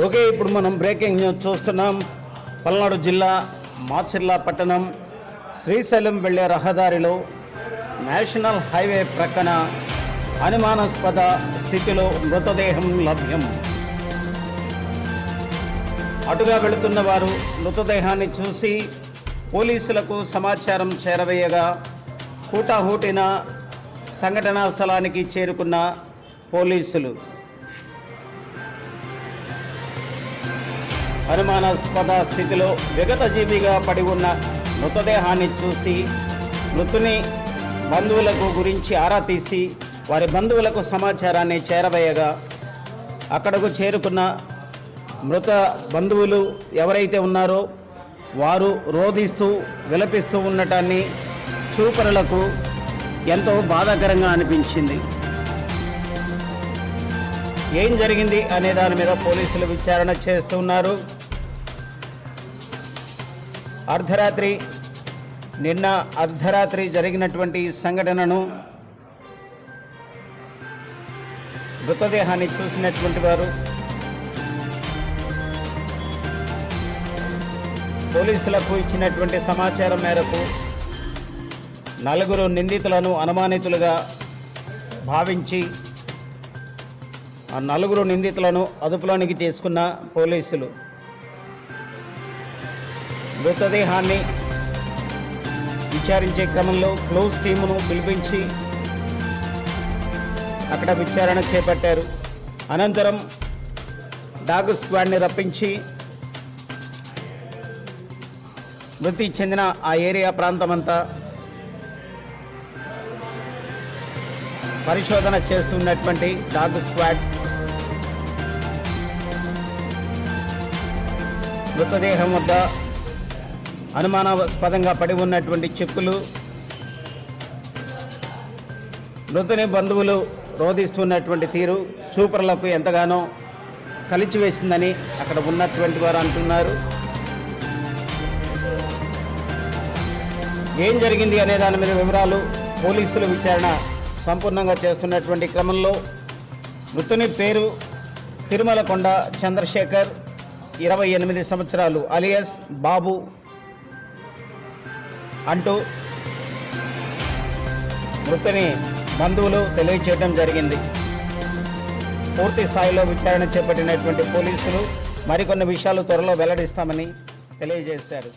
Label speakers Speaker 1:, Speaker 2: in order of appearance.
Speaker 1: Okay ఇప్పుడు మనం breaking news చూస్తున్నాం. పల్నాడు జిల్లా మాచిర్ల పట్టణం శ్రీశైలం వెళ్ళే రహదారిలో నేషనల్ హైవే ప్రక్కన అనుమానాస్పద స్థితిలో మృతదేహం లభ్యం. అటుగా వెళుతున్న వారు మృతదేహాన్ని చూసి పోలీసులకు సమాచారం చేరవేయగా హూటాహూటిన సంఘటనా స్థలానికి చేరుకున్న పోలీసులు. అనుమానాస్పద స్థితిలో విగతజీవిగా పడి ఉన్న మృతదేహాన్ని చూసి మృతుని బంధువులకు గురించి ఆరా తీసి వారి బంధువులకు సమాచారాన్ని చేరవేయగా అక్కడకు చేరుకున్న మృత బంధువులు ఎవరైతే ఉన్నారో వారు రోధిస్తూ విలపిస్తూ ఉండటాన్ని చూపరులకు ఎంతో బాధాకరంగా అనిపించింది. ఏం జరిగింది అనే దాని మీద పోలీసులు విచారణ చేస్తున్నారు. అర్ధరాత్రి నిన్న అర్ధరాత్రి జరిగినటువంటి సంఘటనను మృతదేహాన్ని చూసినటువంటి వారు పోలీసులకు ఇచ్చినటువంటి సమాచారం మేరకు నలుగురు నిందితులను అనుమానితులుగా భావించి నలుగురు నిందితులను అదుపులోనికి తీసుకున్న పోలీసులు. మృతదేహాన్ని విచారించే క్రమంలో క్లోజ్ టీమును పిలిపించి అక్కడ విచారణ చేపట్టారు. అనంతరం డాగ్ స్క్వాడ్ని రప్పించి మృతి చెందిన ఆ ఏరియా ప్రాంతమంతా పరిశోధన చేస్తున్నటువంటి డాగ్ స్క్వాడ్ మృతదేహం వద్ద అనుమానాస్పదంగా పడి ఉన్నటువంటి చెక్కులు మృతుని బంధువులు రోధిస్తున్నటువంటి తీరు చూపరులకు ఎంతగానో కలిచివేసిందని అక్కడ ఉన్నటువంటి వారు అంటున్నారు. ఏం జరిగింది అనే దాని మీద వివరాలు పోలీసులు విచారణ సంపూర్ణంగా చేస్తున్నటువంటి క్రమంలో మృతుని పేరు తిరుమలకొండ చంద్రశేఖర్ ఇరవై ఎనిమిది సంవత్సరాలు అలియస్ బాబు అంటూ మృతిని బంధువులు తెలియచేయడం జరిగింది. పూర్తి స్థాయిలో విచారణ చేపట్టినటువంటి పోలీసులు మరికొన్ని విషయాలు త్వరలో వెల్లడిస్తామని తెలియజేశారు.